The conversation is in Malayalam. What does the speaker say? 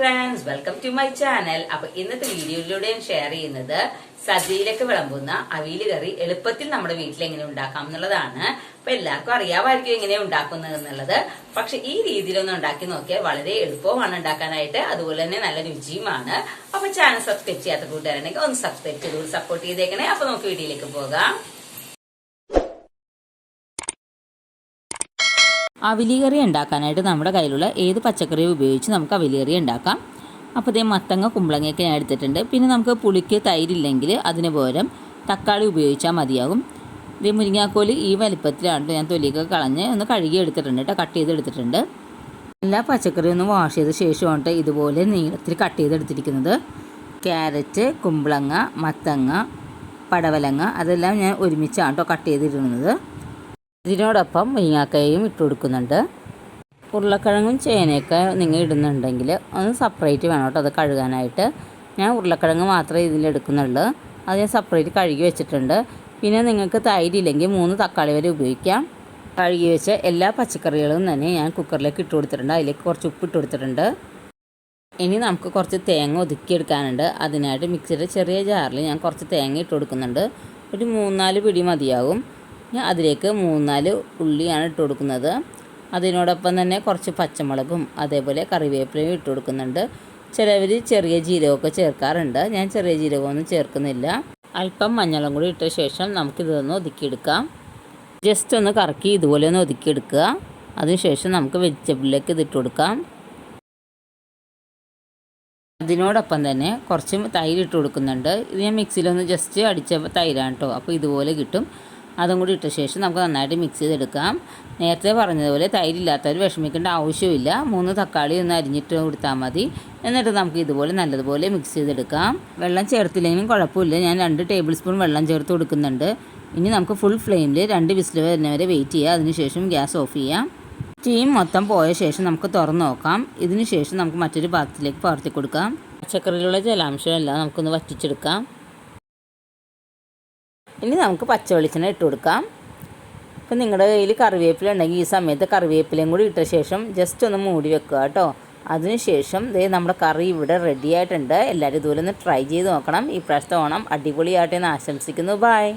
Friends welcome to my channel അപ്പൊ ഇന്നത്തെ വീഡിയോയിലൂടെ ഞാൻ ഷെയർ ചെയ്യുന്നത് സദ്യയിലേക്ക് വിളമ്പുന്ന അവിയൽ കറി എളുപ്പത്തിൽ നമ്മുടെ വീട്ടിൽ എങ്ങനെ ഉണ്ടാക്കാം എന്നുള്ളതാണ്. അപ്പൊ എല്ലാവർക്കും അറിയാമായിരിക്കും എങ്ങനെ ഉണ്ടാക്കുന്നത് എന്നുള്ളത്. പക്ഷെ ഈ രീതിയിലൊന്ന് ഉണ്ടാക്കി നോക്കിയാൽ വളരെ എളുപ്പമാണ് ഉണ്ടാക്കാനായിട്ട്. അതുപോലെ തന്നെ നല്ല രുചിയുമാണ്. അപ്പൊ ചാനൽ സബ്സ്ക്രൈബ് ചെയ്യാത്ത കൂട്ടുകാരാണെങ്കിൽ ഒന്ന് സബ്സ്ക്രൈബ് ചെയ്ത് സപ്പോർട്ട് ചെയ്തേക്കണേ. അപ്പൊ നമുക്ക് വീഡിയോയിലേക്ക് പോകാം. അവിലി ഉണ്ടാക്കാനായിട്ട് നമ്മുടെ കയ്യിലുള്ള ഏത് പച്ചക്കറിയും ഉപയോഗിച്ച് നമുക്ക് അവിലി ഉണ്ടാക്കാം. അപ്പോൾ ഇതേ മത്തങ്ങ കുമ്പളങ്ങയൊക്കെ ഞാൻ എടുത്തിട്ടുണ്ട്. പിന്നെ നമുക്ക് പുളിക്ക് തൈരില്ലെങ്കിൽ അതിന് പകരം തക്കാളി ഉപയോഗിച്ചാൽ മതിയാകും. ഇതേ മുരിങ്ങാക്കോൽ ഈ വലിപ്പത്തിലാണ് ഞാൻ തൊലിയൊക്കെ കളഞ്ഞ് ഒന്ന് കഴുകി എടുത്തിട്ടുണ്ട് കേട്ടോ കട്ട് ചെയ്തെടുത്തിട്ടുണ്ട് എല്ലാ പച്ചക്കറിയും ഒന്ന് വാഷ് ചെയ്ത ശേഷമാണ് ഇതുപോലെ നീളത്തിൽ കട്ട് ചെയ്തെടുത്തിരിക്കുന്നത് ക്യാരറ്റ് കുമ്പളങ്ങ മത്തങ്ങ പടവലങ്ങ അതെല്ലാം ഞാൻ ഒരുമിച്ചാണ് കേട്ടോ കട്ട് ചെയ്തിടുന്നത് ഇതിനോടൊപ്പം മുരിങ്ങാക്കായും ഇട്ട് കൊടുക്കുന്നുണ്ട്. ഉരുളക്കിഴങ്ങും ചേനയൊക്കെ നിങ്ങൾ ഇടുന്നുണ്ടെങ്കിൽ ഒന്ന് സെപ്പറേറ്റ് വേണം കേട്ടോ അത് കഴുകാനായിട്ട്. ഞാൻ ഉരുളക്കിഴങ്ങ് മാത്രമേ ഇതിലെടുക്കുന്നുള്ളൂ അത് ഞാൻ സെപ്പറേറ്റ് കഴുകി വെച്ചിട്ടുണ്ട്. പിന്നെ നിങ്ങൾക്ക് തൈരില്ലെങ്കിൽ മൂന്ന് തക്കാളി വരെ ഉപയോഗിക്കാം. കഴുകി വെച്ച എല്ലാ പച്ചക്കറികളും തന്നെ ഞാൻ കുക്കറിലേക്ക് ഇട്ട് കൊടുത്തിട്ടുണ്ട്. അതിലേക്ക് കുറച്ച് ഉപ്പ് ഇട്ട് കൊടുത്തിട്ടുണ്ട്. ഇനി നമുക്ക് കുറച്ച് തേങ്ങ ഒതുക്കിയെടുക്കാനുണ്ട് അതിനായിട്ട് മിക്സിയുടെ ചെറിയ ജാറിൽ ഞാൻ കുറച്ച് തേങ്ങ ഇട്ട് കൊടുക്കുന്നുണ്ട്. ഒരു മൂന്നാൽ പിടി മതിയാകും ഞാൻ അതിലേക്ക് മൂന്നാൽ ഉള്ളിയാണ് ഇട്ട് കൊടുക്കുന്നത്. അതിനോടൊപ്പം തന്നെ കുറച്ച് പച്ചമുളകും അതേപോലെ കറിവേപ്പിലയും ഇട്ട് കൊടുക്കുന്നുണ്ട്. ചിലവർ ചെറിയ ജീരകമൊക്കെ ചേർക്കാറുണ്ട്. ഞാൻ ചെറിയ ജീരകമൊന്നും ചേർക്കുന്നില്ല. അല്പം മഞ്ഞളും കൂടി ഇട്ട ശേഷം നമുക്കിതൊന്ന് ഒതുക്കിയെടുക്കാം. ജസ്റ്റ് ഒന്ന് കറക്കി ഇതുപോലെ ഒന്ന് ഒതുക്കിയെടുക്കുക. അതിനുശേഷം നമുക്ക് വെജിറ്റബിളിലേക്ക് ഇതിട്ട് കൊടുക്കാം. അതിനോടൊപ്പം തന്നെ കുറച്ച് തൈര് ഇട്ട് കൊടുക്കുന്നുണ്ട്. ഇത് ഞാൻ മിക്സിയിലൊന്ന് ജസ്റ്റ് അടിച്ച തൈരാണ് കേട്ടോ. അപ്പോൾ ഇതുപോലെ കിട്ടും. അതും കൂടി ഇട്ട ശേഷം നമുക്ക് നന്നായിട്ട് മിക്സ് ചെയ്തെടുക്കാം. നേരത്തെ പറഞ്ഞതുപോലെ തൈരില്ലാത്തവർ വിഷമിക്കേണ്ട ആവശ്യമില്ല. മൂന്ന് തക്കാളി ഒന്ന് അരിഞ്ഞിട്ട് കൊടുത്താൽ മതി. എന്നിട്ട് നമുക്ക് ഇതുപോലെ നല്ലതുപോലെ മിക്സ് ചെയ്തെടുക്കാം. വെള്ളം ചേർത്തില്ലെങ്കിലും കുഴപ്പമില്ല. ഞാൻ രണ്ട് ടേബിൾ സ്പൂൺ വെള്ളം ചേർത്ത് കൊടുക്കുന്നുണ്ട്. ഇനി നമുക്ക് ഫുൾ ഫ്ലെയിമിൽ രണ്ട് വിസിൽ വരുന്നവരെ വെയിറ്റ് ചെയ്യുക അതിനുശേഷം ഗ്യാസ് ഓഫ് ചെയ്യാം. സ്റ്റീം മൊത്തം പോയ ശേഷം നമുക്ക് തുറന്നു നോക്കാം. ഇതിനുശേഷം നമുക്ക് മറ്റൊരു പാത്രത്തിലേക്ക് പകർത്തി കൊടുക്കാം. പച്ചക്കറിയിലുള്ള ജലാംശം എല്ലാം നമുക്കൊന്ന് വറ്റിച്ചെടുക്കാം. ഇനി നമുക്ക് പച്ച വെളിച്ചെണ്ണ ഇട്ട് കൊടുക്കാം. ഇപ്പം നിങ്ങളുടെ കയ്യിൽ കറിവേപ്പില ഉണ്ടെങ്കിൽ ഈ സമയത്ത് കറിവേപ്പിലയും കൂടി ഇട്ട ശേഷം ജസ്റ്റ് ഒന്ന് മൂടി വെക്കുക കേട്ടോ. അതിനുശേഷം ദേ നമ്മുടെ കറി ഇവിടെ റെഡി ആയിട്ടുണ്ട്. എല്ലാവരും ഇതുപോലെ ഒന്ന് ട്രൈ ചെയ്ത് നോക്കണം. ഈ പ്രാവശ്യത്തെ ഓണം അടിപൊളിയായിട്ടെന്ന് ആശംസിക്കുന്നു. ബായ്